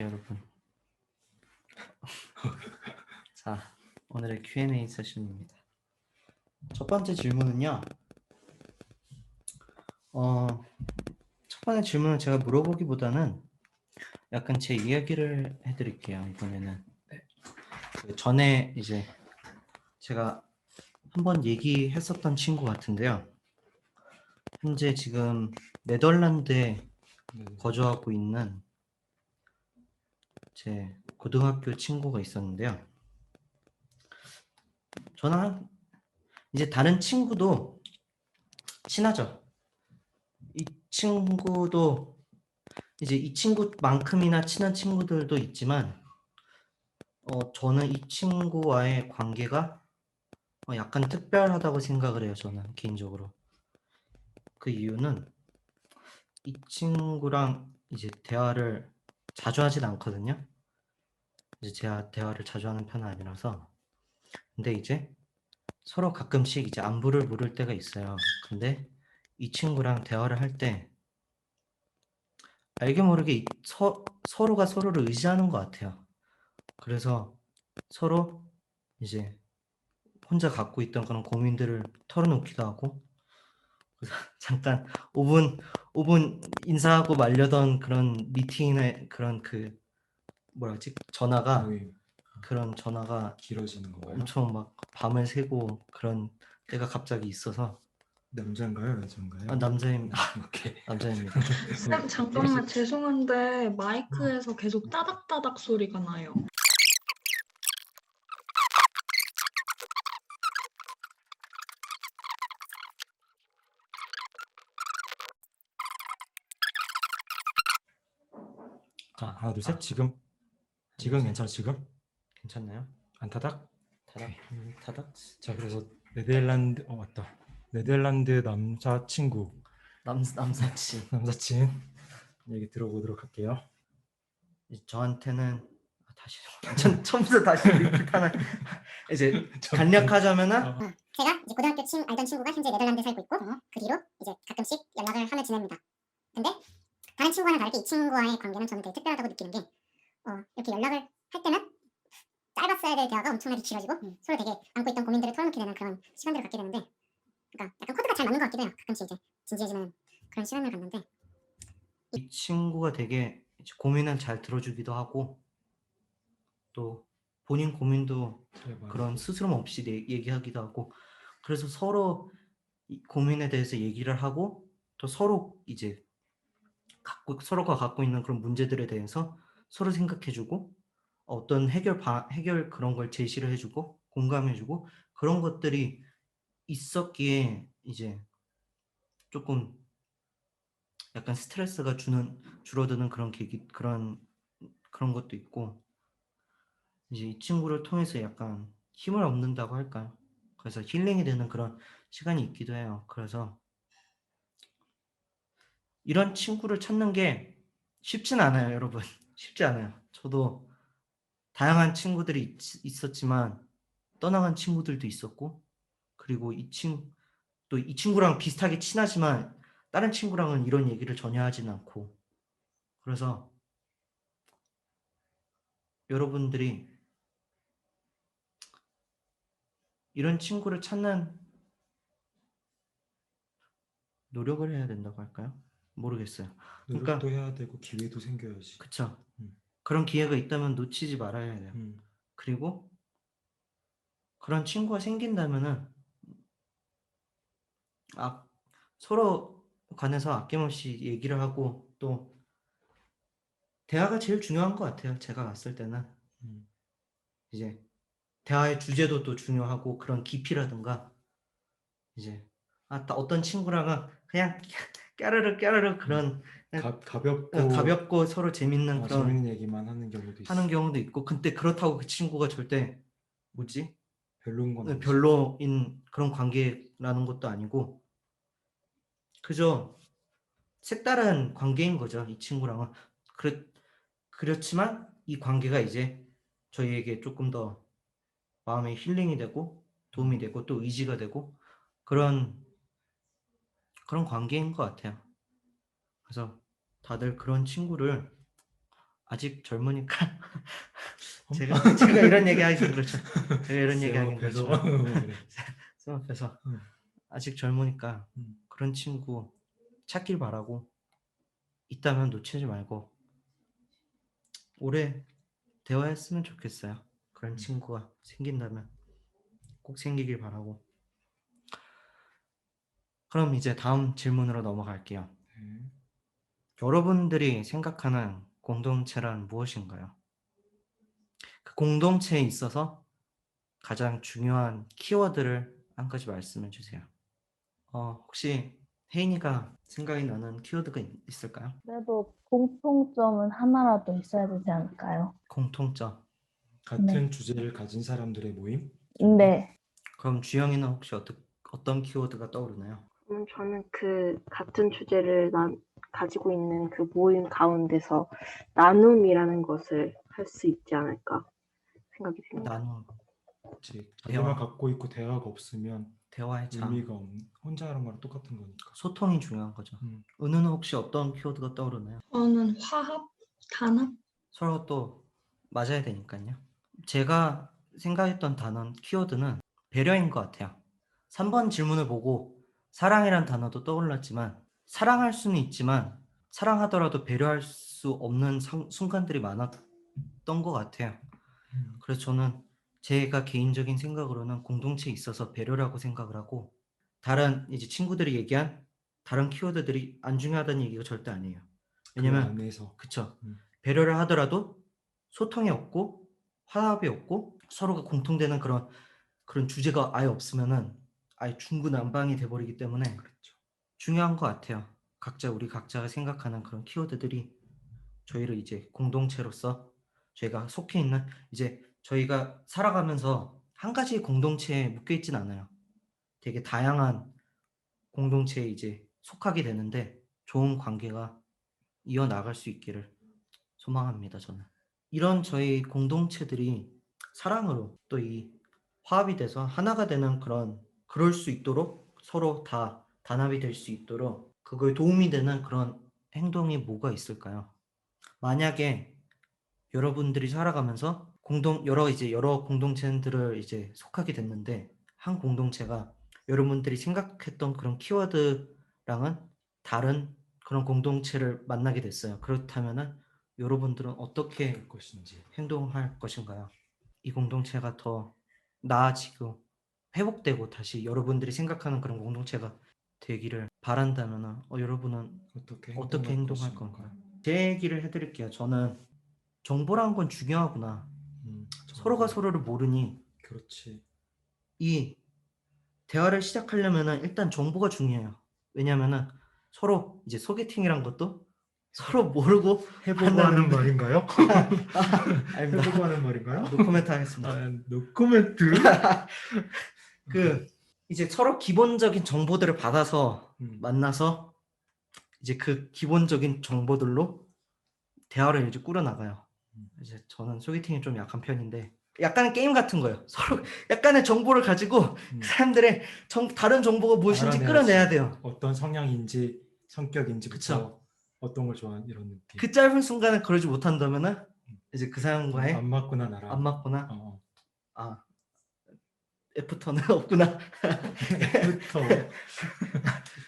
여러분. 자, 오늘의 Q&A 세션입니다. 첫 번째 질문은요. 어, 첫 번째 질문은 제가 물어보기보다는 약간 제 이야기를 해드릴게요. 이번에는 그 전에 이제 제가 한번 얘기했었던 친구 같은데요. 현재 지금 네덜란드에 네. 거주하고 있는 제 고등학교 친구가 있었는데요. 저는 한- 이제 다른 친구도 친하죠. 이 친구도 이제 이 친구만큼이나 친한 친구들도 있지만, 어, 저는 이 친구와의 관계가 어, 약간 특별하다고 생각을 해요. 저는 개인적으로. 그 이유는 이 친구랑 이제 대화를 자주 하진 않거든요. 이제 제가 대화를 자주 하는 편은 아니라서. 근데 이제 서로 가끔씩 이제 안부를 물을 때가 있어요. 근데 이 친구랑 대화를 할 때 알게 모르게 이- 서, 서로가 서로를 의지하는 것 같아요. 그래서 서로 이제 혼자 갖고 있던 그런 고민들을 털어놓기도 하고 잠깐 5분 5분 인사하고 말려던 그런 미팅의 그런 그 뭐라지 전화가 모임 그런 전화가 길어지는 건가요? 엄청 막 밤을 새고 그런 때가 갑자기 있어서 남자인가요, 여자인가요? 아, 남자입니다. 오케이. 남자입니다. 쌤 잠깐만 죄송한데 마이크에서 계속 따닥따닥 소리가 나요. 자, 하나, 둘, 셋. 지금 지금 괜찮아? 지금 괜찮나요? 안 타닥? 타닥 음, 타닥 자, 그래서 네덜란드 어 맞다. 네덜란드 남자친구, 남 남사친 남사친 얘기 들어보도록 할게요. 이- 저한테는 아, 다시 전 처음부터 다시 리핏하는 이제 간략하자면은 어, 제가 이제 고등학교 친 알던 친구가 현재 네덜란드에 살고 있고 그 뒤로 이제 가끔씩 연락을 하며 지냅니다. 근데 다른 친구와는 다르게 이 친구와의 관계는 저는 되게 특별하다고 느끼는 게 어, 이렇게 연락을 할 때는 짧았어야 될 대화가 엄청나게 길어지고 서로 되게 안고 있던 고민들을 털어놓게 되는 그런 시간들을 갖게 되는데 그러니까 약간 코드가 잘 맞는 것 같기도 해요. 가끔씩 이제 진지해지는 그런 시간을 갖는데 이 친구가 되게 고민을 잘 들어주기도 하고 또 본인 고민도 네. 그런 스스럼 없이 내- 얘기하기도 하고 그래서 서로 이 고민에 대해서 얘기를 하고 또 서로 이제 갖고 서로가 갖고 있는 그런 문제들에 대해서 서로 생각해주고 어떤 해결 바, 해결 그런 걸 제시를 해주고 공감해주고 그런 것들이 있었기에 이제 조금 약간 스트레스가 주는 줄어드는 그런 계기 그런 그런 것도 있고 이제 이 친구를 통해서 약간 힘을 얻는다고 할까요? 그래서 힐링이 되는 그런 시간이 있기도 해요. 그래서 이런 친구를 찾는 게 쉽진 않아요, 여러분. 쉽지 않아요. 저도 다양한 친구들이 있, 있었지만 떠나간 친구들도 있었고 그리고 이 친, 또 이 친구랑 비슷하게 친하지만 다른 친구랑은 이런 얘기를 전혀 하진 않고 그래서 여러분들이 이런 친구를 찾는 노력을 해야 된다고 할까요? 모르겠어요. 그러니까- 노력도 해야 되고 기회도 생겨야지. 그쵸? 음. 그런 기회가 있다면 놓치지 말아야 돼요. 음, 그리고 그런 친구가 생긴다면은 아, 서로 관해서 아낌없이 얘기를 하고 또 대화가 제일 중요한 것 같아요. 제가 봤을 때는 음. 이제 대화의 주제도 또 중요하고 그런 깊이라든가 이제 아, 또 어떤 친구랑은 그냥 까르르 까르르 그런 가, 가볍고 그 가볍고 서로 재밌는 어, 그런 재밌는 얘기만 하는 경우도 있어. 하는 경우도 있고 근데 그렇다고 그 친구가 절대 뭐지 별로인 건 네. 별로인 그런 관계라는 것도 아니고 그저 색다른 관계인 거죠 이 친구랑은 그렇 그렇지만 이 관계가 이제 저희에게 조금 더 마음의 힐링이 되고 도움이 되고 또 의지가 되고 그런 그런 관계인 것 같아요. 그래서 다들 그런 친구를 아직 젊으니까 제가 제가 이런 얘기하기 좀 그렇죠. 제가 이런 얘기하기 앞에서. 그렇죠. 쌤 앞에서 음. 아직 젊으니까 음. 그런 친구 찾길 바라고 있다면 놓치지 말고 오래 대화했으면 좋겠어요. 그런 음. 친구가 생긴다면 꼭 생기길 바라고. 그럼 이제 다음 질문으로 넘어갈게요. 네. 여러분들이 생각하는 공동체란 무엇인가요? 그 공동체에 있어서 가장 중요한 키워드를 한 가지 말씀해 주세요. 어, 혹시 혜인이가 생각이 나는 키워드가 있- 있을까요? 그래도 공통점은 하나라도 있어야 되지 않을까요? 공통점. 같은 주제를 가진 사람들의 모임? 네. 그럼 주영이는 혹시 어떠, 어떤 키워드가 떠오르나요? 음, 저는 그 같은 주제를 나, 가지고 있는 그 모임 가운데서 나눔이라는 것을 할 수 있지 않을까 생각이 듭니다. 나눔, 그치. 대화. 자기만 갖고 있고 대화가 없으면 대화의 장, 의미가 없는 혼자 하는 거랑 똑같은 거니까. 소통이 중요한 거죠. 음. 은우는 혹시 어떤 키워드가 떠오르나요? 저는 화합, 단합. 서로 또 맞아야 되니까요. 제가 생각했던 단어 키워드는 배려인 것 같아요. 3번 질문을 보고 사랑이란 단어도 떠올랐지만 사랑할 수는 있지만 사랑하더라도 배려할 수 없는 상- 순간들이 많았던 것 같아요. 음. 그래서 저는 제가 개인적인 생각으로는 공동체에 있어서 배려라고 생각을 하고 다른 이제 친구들이 얘기한 다른 키워드들이 안 중요하다는 얘기가 절대 아니에요. 왜냐면 그 안에서 그쵸. 음. 배려를 하더라도 소통이 없고 화합이 없고 서로가 공통되는 그런 그런 주제가 아예 없으면은 아예 중구난방이 돼버리기 때문에 그렇죠. 중요한 것 같아요. 각자 우리 각자가 생각하는 그런 키워드들이 저희를 이제 공동체로서 저희가 속해 있는 이제 저희가 살아가면서 한 가지 공동체에 묶여 있진 않아요. 되게 다양한 공동체에 이제 속하게 되는데 좋은 관계가 이어나갈 수 있기를 소망합니다. 저는 이런 저희 공동체들이 사랑으로 또 이 화합이 돼서 하나가 되는 그런 그럴 수 있도록 서로 다 단합이 될 수 있도록 그거에 도움이 되는 그런 행동이 뭐가 있을까요? 만약에 여러분들이 살아가면서 공동 여러 이제 여러 공동체들을 이제 속하게 됐는데 한 공동체가 여러분들이 생각했던 그런 키워드랑은 다른 그런 공동체를 만나게 됐어요. 그렇다면은 여러분들은 어떻게 될 것인지. 행동할 것인가요? 이 공동체가 더 나아지고 회복되고 다시 여러분들이 생각하는 그런 공동체가 되기를 바란다면 어, 여러분은 어떻게 어떻게 행동할. 건가요? 제 얘기를 해드릴게요. 저는 정보라는 건 중요하구나. 음, 서로가. 서로를 모르니 그렇지. 이 대화를 시작하려면은 일단 정보가 중요해요. 왜냐면은 서로 이제 소개팅이란 것도 서로 모르고 해보고 하는 말인가요? 아닙니다. 해보고 하는 말인가요? 노코멘트 하겠습니다. 아, 노코멘트. 그 이제 서로 기본적인 정보들을 받아서 음. 만나서 이제 그 기본적인 정보들로 대화를 이제 꾸려 나가요. 음. 이제 저는 소개팅이 좀 약한 편인데 약간의 게임 같은 거예요. 서로 약간의 정보를 가지고 음. 그 사람들의 정, 다른 정보가 무엇인지. 끌어내야 돼요. 어떤 성향인지 성격인지부터 그쵸. 어떤 걸 좋아하는 이런 느낌. 그 짧은 순간에 그러지 못한다면은 이제 그 사람과의 안 맞구나 나랑. 안 맞거나 어, 어. 아 애프터는 없구나. 부터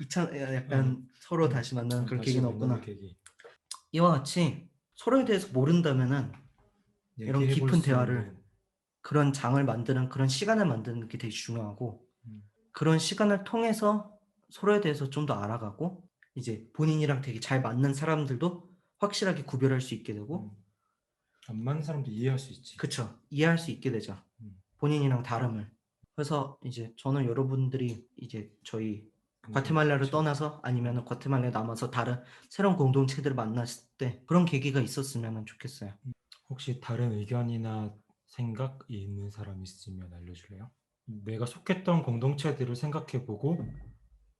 2차 약간 서로 다시 만나는 그런 계기는 없구나. 계기. 이와 같이 서로에 대해서 모른다면은 이런 깊은 수 대화를 있는, 그런 장을 만드는 그런 시간을 만드는 게 되게 중요하고 음. 그런 시간을 통해서 서로에 대해서 좀 더 알아가고 이제 본인이랑 되게 잘 맞는 사람들도 확실하게 구별할 수 있게 되고 음. 안 맞는 사람도 이해할 수 있지. 그쵸 이해할 수 있게 되죠 음. 본인이랑 다름을 그래서 이제 저는 여러분들이 이제 저희 과테말라를. 떠나서 아니면 과테말라에 남아서 다른 새로운 공동체들을 만났을 때 그런 계기가 있었으면 좋겠어요 혹시 다른 의견이나 생각이 있는 사람 있으면 알려줄래요? 내가 속했던 공동체들을 생각해보고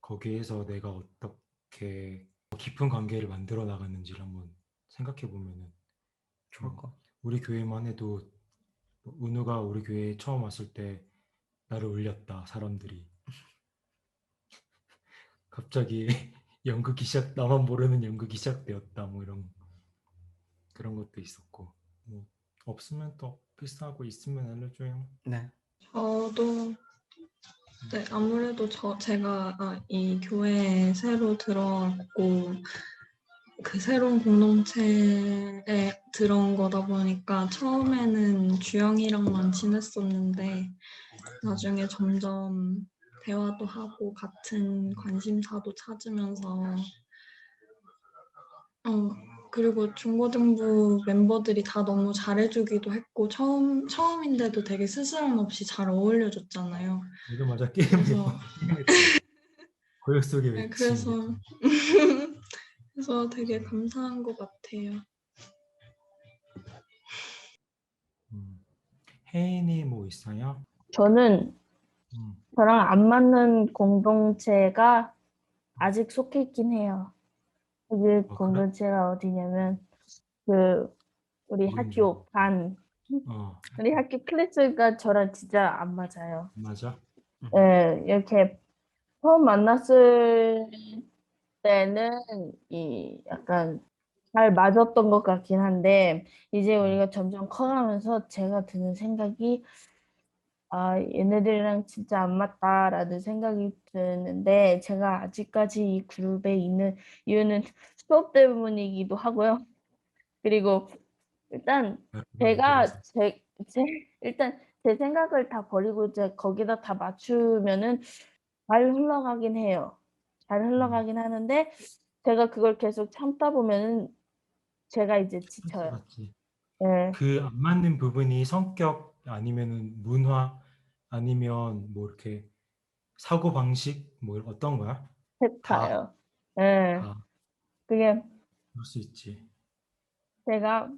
거기에서 내가 어떻게 깊은 관계를 만들어 나갔는지를 한번 생각해보면은 좋을 음. 것 같아요 우리 교회만 해도 뭐 은우가 우리 교회에 처음 왔을 때 나를 울렸다 사람들이 갑자기 연극이 시작 나만 모르는 연극이 시작되었다 뭐 이런 그런 것도 있었고 뭐 없으면 또 필수하고 있으면 알려줘요. 네. 저도 네, 아무래도 저 제가 아, 이 교회에 새로 들어왔고 그 새로운 공동체에 들어온 거다 보니까 처음에는 주영이랑만 지냈었는데 나중에 점점 대화도 하고 같은 관심사도 찾으면서 어 그리고 중고등부 멤버들이 다 너무 잘해주기도 했고 처음 처음인데도 되게 스스럼 없이 잘 어울려줬잖아요. 이거 맞아 게임 그래서 고역 속에 네. 그래서 그래서 되게 감사한 것 같아요. 음. 혜인이 뭐 있어요? 저는 음. 저랑 안 맞는 공동체가 아직 속해 있긴 해요. 그 그래? 공동체가 어디냐면 그 우리 어딘지 학교 반 어 우리 학교 클래스가 저랑 진짜 안 맞아요. 맞아. 예, 이렇게 처음 만났을 때는 이 약간 잘 맞았던 것 같긴 한데 이제 우리가 점점 커가면서 제가 드는 생각이 아 얘네들이랑 진짜 안 맞다라는 생각이 드는데 제가 아직까지 이 그룹에 있는 이유는 수업 때문이기도 하고요. 그리고 일단 제가 제, 제 일단 제 생각을 다 버리고 이제 거기다 다 맞추면은 잘 흘러가긴 해요. 잘 흘러가긴 하는데 제가 그걸 계속 참다 보면은 제가 이제 지쳐요. 맞지. 예. 그안 맞는 부분이 성격 아니면은 문화 아니면 뭐 이렇게 사고 방식 뭐 어떤 거야? 셋다요. 예. 아, 그게 그럴 수 있지. 제가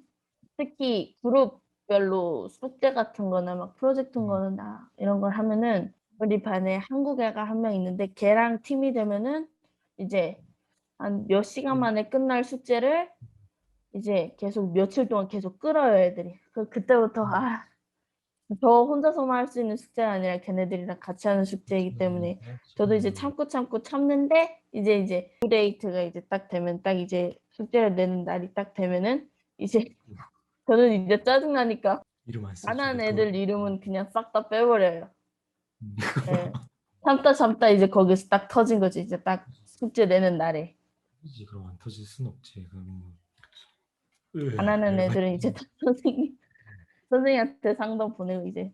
특히 그룹별로 숙제 같은 거나 막 프로젝트 음. 거나 이런 걸 하면은 우리 반에 한국 애가 한 명 있는데 걔랑 팀이 되면은 이제 한 몇 시간 음. 만에 끝날 숙제를 이제 계속 며칠 동안 계속 끌어요 애들이. 그 그때부터 음. 아, 저 혼자서만 할 수 있는 숙제가 아니라 걔네들이랑 같이 하는 숙제이기 때문에 저도 이제 참고 참고 참는데 이제 이제 데이트가 이제 딱 되면 딱 이제 숙제를 내는 날이 딱 되면은 이제 저는 이제 짜증 나니까 안 그거. 애들 이름은 그냥 싹 다 빼버려요. 음. 예. 참다 참다 이제 거기서 딱 터진 거지 이제 딱 숙제 내는 날에 그럼 안 터질 순 없지. 그럼 안 하는 열받- 애들은 이제 다 선생님 선생님한테 상담 보내고 이제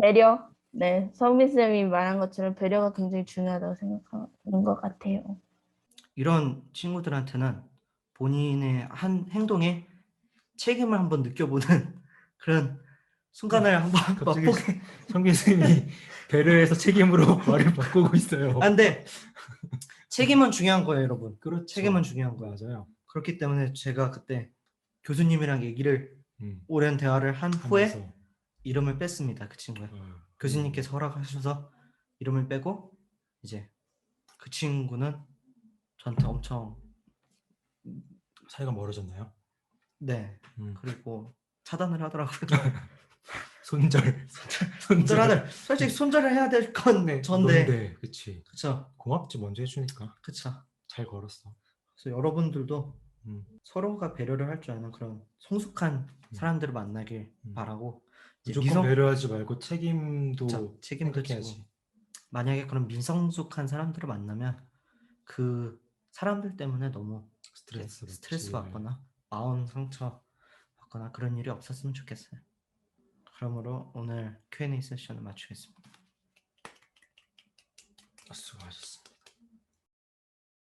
배려 네 서미 쌤이 말한 것처럼 배려가 굉장히 중요하다고 생각하는 것 같아요. 이런 친구들한테는 본인의 한 행동에 책임을 한번 느껴보는 그런 순간을 한번 갑자기 맛보게. 성 교수님이 배려해서 책임으로 말을 바꾸고 있어요. 아, 근데 책임은 중요한 거예요, 여러분. 그렇죠. 책임은 중요한 거야. 맞아요. 그렇기 때문에 제가 그때 교수님이랑 얘기를 음. 오랜 대화를 한 후에 하면서, 이름을 뺐습니다. 그 친구의. 어, 교수님께서 허락하셔서 이름을 빼고 이제 그 친구는 저한테 엄청 사이가 멀어졌나요? 네 음. 그리고 차단을 하더라고요. 손절. 손절하들 솔직히 손절을 해야 될건 네, 전데 넌데, 그치. 그쵸 고맙지 먼저 해주니까 그쵸. 잘 걸었어. 그래서 여러분들도 음. 서로가 배려를 할 줄 아는 그런 성숙한 사람들을 만나길 음. 바라고 이제 무조건 미성- 배려하지 말고 책임도 그쵸, 책임도 생각해야지. 지고 만약에 그런 미성숙한 사람들을 만나면 그 사람들 때문에 너무 이렇게 스트레스 스트레스 받지. 받거나 마음 상처 받거나 그런 일이 없었으면 좋겠어요. 그러므로 오늘 Q&A 세션을 마치겠습니다. 수고하셨습니다.